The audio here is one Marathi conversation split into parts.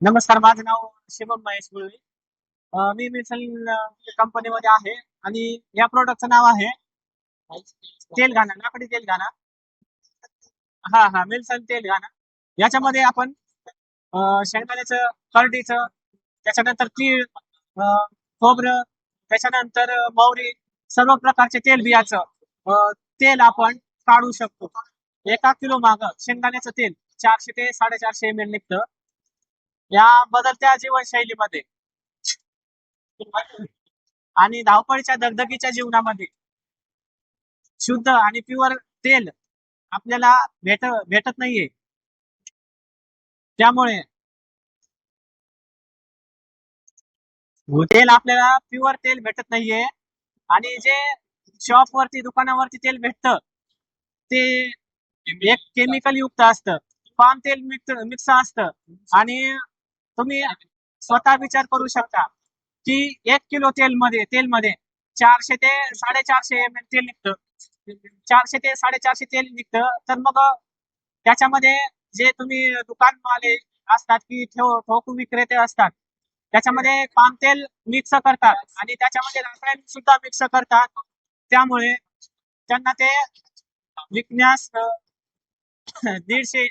नमस्कार माझं नाव शिवम महेश गुळवे. मी मिसल कंपनीमध्ये आहे आणि या प्रोडक्टचं नाव आहे तेलघाना लाकडी तेलघाना हा हा मिल्सन तेलघाना याच्यामध्ये आपण शेंगदाण्याचं करडीचं त्याच्यानंतर तीळ खोबरं त्याच्यानंतर मौरी सर्व प्रकारचे तेल बियाचं अं, तेल आपण काढू शकतो. एका किलो माग शेंगदाण्याचं तेल चारशे ते साडेचारशे एम एल निघतं. या बदलत्या जीवनशैलीमध्ये. आणि धावपळीच्या दगदगीच्या जीवनामध्ये. शुद्ध आणि प्युअर तेल आपल्याला भेट भेटत नाहीये. त्यामुळे तेल आपल्याला प्युअर तेल भेटत नाहीये. आणि जे शॉप वरती दुकानावरती तेल भेटत ते एक केमिकल युक्त असतं. पाम तेल मिक्स मिक्स असतं. आणि तुम्ही स्वतः विचार करू शकता की एक किलो तेल मध्ये तेल मध्ये चारशे ते साडेचारशे एम एल तेल निघतं. चारशे ते साडेचारशे तेल निघतं. तर मग त्याच्यामध्ये जे तुम्ही दुकान माले असतात की ठेव ठोकू विक्रेते असतात त्याच्यामध्ये पाम तेल मिक्स करतात आणि त्याच्यामध्ये रासायनिक सुद्धा मिक्स करतात. त्यामुळे त्यांना ते विकण्यास दीडशे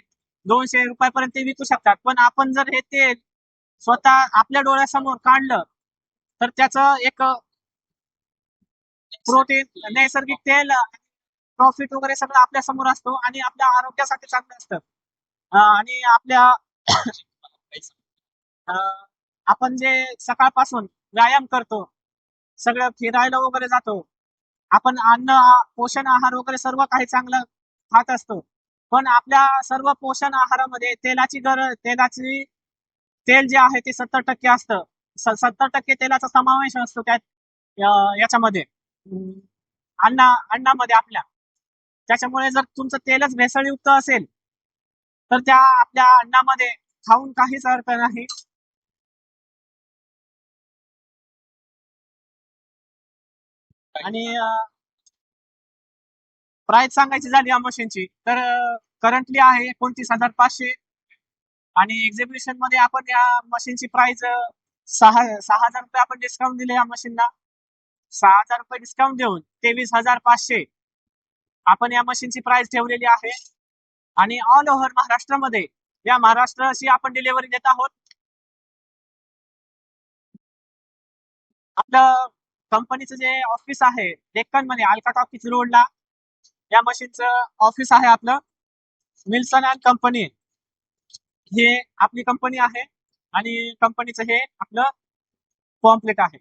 दोनशे रुपयापर्यंत विकू शकतात. पण आपण जर हे तेल स्वतः आपल्या डोळ्यासमोर काढलं तर त्याचं एक प्रोटीन नैसर्गिक तेल प्रॉफिट वगैरे सगळं आपल्यासमोर असतो आणि आपल्या आरोग्यासाठी चांगलं असतं. आणि आपल्या आपण जे सकाळपासून व्यायाम करतो सगळं फिरायला वगैरे जातो आपण अन्न पोषण आहार वगैरे सर्व काही चांगलं खात असतो पण आपल्या सर्व पोषण आहारामध्ये तेलाची गरज तेलाची तेल जे आहे ते सत्तर टक्के असतं. सत्तर टक्के तेलाचा समावेश असतो त्यात याच्यामध्ये. अं, अन्ना अन्नामध्ये आपल्या. त्याच्यामुळे जर तुमचं तेलच भेसळयुक्त असेल तर त्या आपल्या अन्नामध्ये खाऊन काहीच अर्थ नाही. आणि प्राइस सांगायची झाली या मशीनची तर करंटली आहे एकोणतीस हजार पाचशे आणि एक्झिबिशनमध्ये आपण या मशीनची प्राइस सहा सहा हजार रुपये आपण डिस्काउंट दिले या मशीनला सहा हजार रुपये डिस्काउंट देऊन तेवीस हजार पाचशे आपण या मशीनची प्राइस ठेवलेली आहे. आणि ऑल ओव्हर महाराष्ट्रामध्ये या महाराष्ट्राशी आपण डिलिव्हरी देत आहोत. आपलं कंपनीचं जे ऑफिस आहे डेक्कनमध्ये अलका टॉकीज रोडला या मशीनचं ऑफिस आहे आपलं. मिल्सन अँड कंपनी हे आपली कंपनी आहे आणि कंपनीचं हे आपलं पॉम्पलेट आहे.